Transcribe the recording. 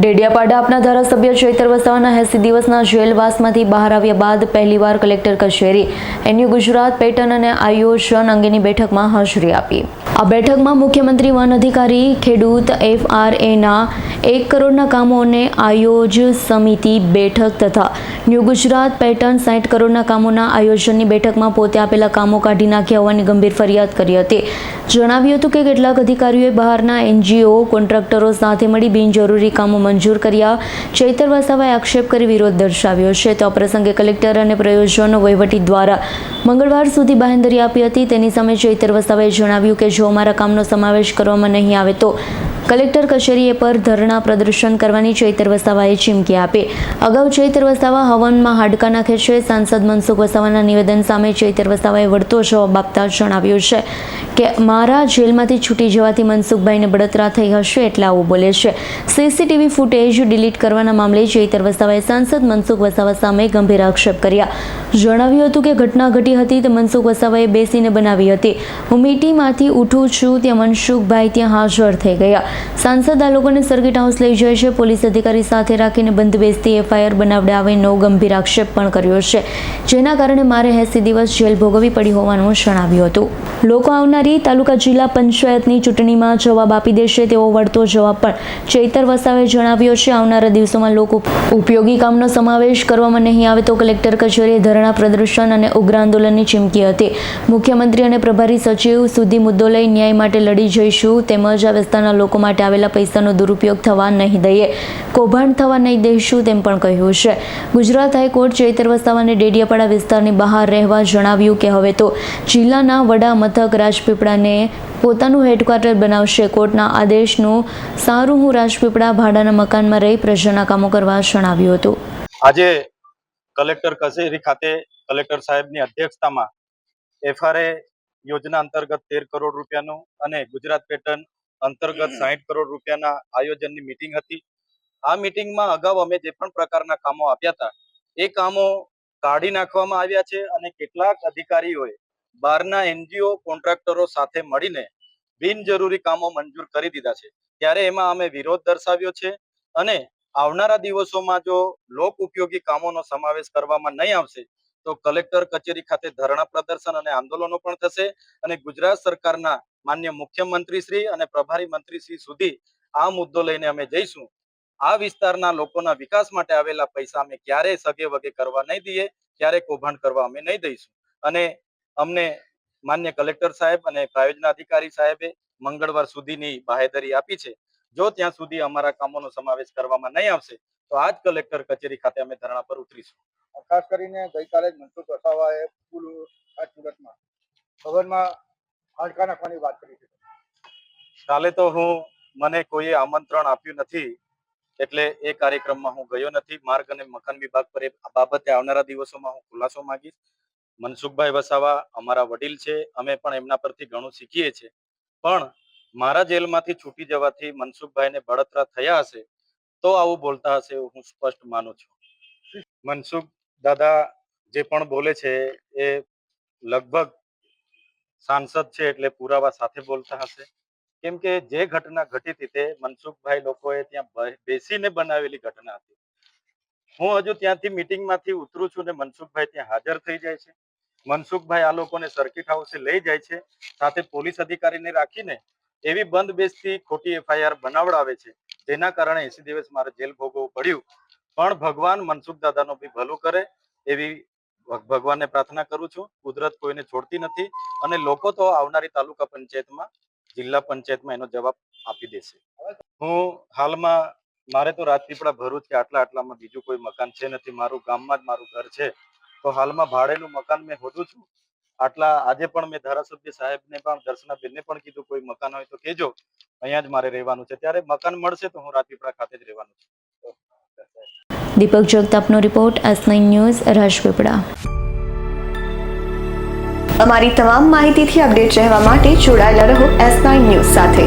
ડેડિયાપાડા આપના ધારાસભ્ય ચૈતર વસાવાના એસી દિવસના જેલવાસમાંથી બહાર આવ્યા બાદ પહેલીવાર કલેક્ટર કચેરી, એન્યુ ગુજરાત પેટર્ન અને આયોજન અંગેની બેઠકમાં હાજરી આપી. આ બેઠકમાં મુખ્યમંત્રી, વન અધિકારી, ખેડૂત, એફઆરએના એક કરોડના કામોને આયોજ સમિતિ બેઠક તથા ન્યૂ ગુજરાત પેટર્ન સાઠ કરોડના કામોના આયોજનની બેઠકમાં પોતે આપેલા કામો કાઢી નાખ્યા હોવાની ગંભીર ફરિયાદ કરી હતી. જણાવ્યું હતું કે કેટલાક અધિકારીઓએ બહારના એનજીઓ, કોન્ટ્રાક્ટરો સાથે મળી બિનજરૂરી કામો મંજૂર કર્યા. ચૈતર વસાવાએ આક્ષેપ કરી વિરોધ દર્શાવ્યો છે. તો આ પ્રસંગે કલેક્ટર અને પ્રયોજનો વહીવટી દ્વારા મંગળવાર સુધી બાહેંધરી આપી હતી. તેની સામે ચૈતર વસાવાએ જણાવ્યું કે જો અમારા કામનો સમાવેશ કરવામાં નહીં આવે તો કલેક્ટર કચેરીએ પર ધરણા પ્રદર્શન કરવાની ચૈતર વસાવાએ ચીમકી આપી. અગાઉ ચૈતર વસાવા હવનમાં હાડકા નાખે છે. સાંસદ મનસુખ વસાવાના નિવેદન સામે ચૈતર વસાવાએ વળતો જવાબ આપતા જણાવ્યું છે કે, મારા જેલમાંથી છૂટી જવાથી મનસુખભાઈને બળતરા થઈ હશે એટલે આવું બોલે છે. સીસીટીવી ફૂટેજ ડિલીટ કરવાના મામલે ચૈતર વસાવાએ સાંસદ મનસુખ વસાવા સામે ગંભીર આક્ષેપ કર્યા. જણાવ્યું હતું કે ઘટના ઘટી હતી તે મનસુખ વસાવાએ બેસીને બનાવી હતી. હું મીટીમાંથી ઉઠું છું ત્યાં મનસુખભાઈ ત્યાં હાજર થઈ ગયા. સાંસદ આ લોકોને સર્કિટ હાઉસ લઈ જાય છે. પોલીસ અધિકારી સાથે રાખીને બંધ બેસતી એફઆઈઆર બનાવડાવીનો ગંભીર આક્ષેપ પણ કર્યો છે. જેના કારણે મારે એસી દિવસ જેલ ભોગવવી પડી હોવાનું જણાવ્યું હતું. લોકો આવનારી તાલુકા જિલ્લા પંચાયતની ચૂંટણીમાં જવાબ આપી દેશે તેવો વળતો જવાબ પણ ચૈતર વસાવે જણાવ્યો છે. આવનારા દિવસોમાં લોકો ઉપયોગી કામનો સમાવેશ કરવામાં નહીં આવે તો કલેક્ટર કચેરીએ ધરણા પ્રદર્શન અને ઉગ્ર આંદોલનની ચીમકી હતી. મુખ્યમંત્રી અને પ્રભારી સચિવ સુધી મુદ્દો લઈ ન્યાય માટે લડી જઈશું, તેમજ આ વિસ્તારના લોકો માટે આવેલા પૈસાનો દુરુપયોગ થવા નહીં દઈએ, કૌભાંડ થવા નહીં દઈશું તેમ પણ કહ્યું છે. ગુજરાત હાઈકોર્ટ ચૈતર વસાવાને ડેડિયાપાડા વિસ્તારની બહાર રહેવા જણાવ્યું કે હવે તો જિલ્લાના વડા મથક રાજપીપળાને પોતાનું હેડક્વાર્ટર બનાવશે. કોર્ટના આદેશનું સારું હું રાજપીપળા ભાડાના મકાનમાં રહી પ્રજાના કામો કરવા જણાવ્યું હતું. આજે કલેક્ટર કચેરી ખાતે કલેક્ટર સાહેબની અધ્યક્ષતામાં એફઆરએ યોજના અંતર્ગત તેર કરોડ રૂપિયાનું અને ગુજરાત પેટર્ન અંતર્ગત સાહીઠ કરોડ રૂપિયાના આયોજનની મિટિંગ હતી. આ મિટિંગમાં અગાઉ અમે જે પણ પ્રકારના કામો આપ્યા હતા, એ કામો કાઢી નાખવામાં આવ્યા છે અને કેટલાક અધિકારીઓએ બહારના એનજીઓ, કોન્ટ્રાક્ટરો સાથે મળીને બિનજરૂરી કામો મંજૂર કરી દીધા છે. ત્યારે એમાં અમે વિરોધ દર્શાવ્યો છે અને આવનારા દિવસોમાં જો લોક ઉપયોગી કામોનો સમાવેશ કરવામાં નહીં આવશે તો કલેક્ટર કચેરી ખાતે ધરણા પ્રદર્શન અને આંદોલનો પણ થશે અને ગુજરાત સરકારના માન્ય મુખ્યમંત્રી શ્રી અને પ્રભારી મંત્રી શ્રી સુધી આ મુદ્દો લઈને અમે જઈશું. આ વિસ્તારના લોકોના વિકાસ માટે આવેલા પૈસા અમે ક્યારેય સગે વગે કરવા નહીં દઈએ ક્યારેય કૌભાંડ કરવા અમે નહીં દઈશું. અને અમને માન્ય કલેક્ટર સાહેબ અને પ્રાયોજના અધિકારી સાહેબે મંગળવાર સુધીની બાહેધરી આપી છે. જો ત્યાં સુધી અમારા કામોનો સમાવેશ કરવામાં નહીં આવશે તો આજ કલેક્ટર કચેરી ખાતે અમે ધરણા પર ઉતરીશું. ખાસ કરીને ગઈકાલે જ મનસુખ વસાવાએ પુલ આ સુરતમાં ભવનમાં હાડકા નાખવાની વાત કરી છે. કાલે તો હું મને કોઈએ આમંત્રણ આપ્યું નથી એટલે એ કાર્યક્રમમાં હું ગયો નથી. માર્ગ અને મકાન વિભાગ પર એ બાબતે આવનારા દિવસોમાં હું ખુલાસો માંગીશ. મનસુખભાઈ વસાવા અમારા વડીલ છે અમે પણ એમના પરથી ઘણું શીખીએ છીએ. પણ મારા જેલમાંથી છૂટી જવાથી મનસુખભાઈને બળતરા થયા હશે તો આવું બોલતા હશે એવું હું સ્પષ્ટ માનું છું. મનસુખ દાદા જે પણ બોલે છે એ લગભગ સાંસદ છે એટલે પુરાવા સાથે બોલતા હશે. કેમ કે જે ઘટના ઘટી હતી તે મનસુખભાઈ લોકોએ ત્યાં બેસીને બનાવેલી ઘટના હતી. હું હજુ ત્યાંથી મિટિંગમાંથી ઉતરું છું ને મનસુખભાઈ ત્યાં હાજર થઈ જાય છે. મનસુખભાઈ આ લોકોને સર્કિટ હાઉસે લઈ જાય છે. સાથે પોલીસ અધિકારીને રાખીને એવી બંધ બેસતી ખોટી એફઆઈઆર બનાવડાવે છે. જેના કારણે એસી દિવસ મારે જેલ ભોગવવું પડ્યું. પણ ભગવાન મનસુખ દાદાનો બી ભલું કરે એવી ભગવાનને પ્રાર્થના કરું છું. કુદરત કોઈને છોડતી નથી અને લોકો તો આવનારી તાલુકા પંચાયતમાં, જિલ્લા પંચાયતમાં એનો જવાબ આપી દેશે. હું હાલમાં, મારે તો રાજપીપળા ભરૂચ કે આટલા આટલામાં બીજું કોઈ મકાન છે નથી. મારું ગામમાં જ મારું ઘર છે. તો હાલમાં ભાડેનું મકાન મેં હોદું છું. આટલા આજે પણ મેં ધારાસભ્ય સાહેબને પણ દર્શનાબેનને પણ કીધું કોઈ મકાન હોય તો કેજો અહીંયા જ મારે રહેવાનું છે. ત્યારે મકાન મળશે તો હું રાજપીપળા ખાતે જ રહેવાનું છું. Deepak જગતાપનો report S nine news Rajpipla. અમારી તમામ માહિતીથી અપડેટ રહેવા માટે જોડાયેલા રહો એસ નાઇન ન્યૂઝ સાથે.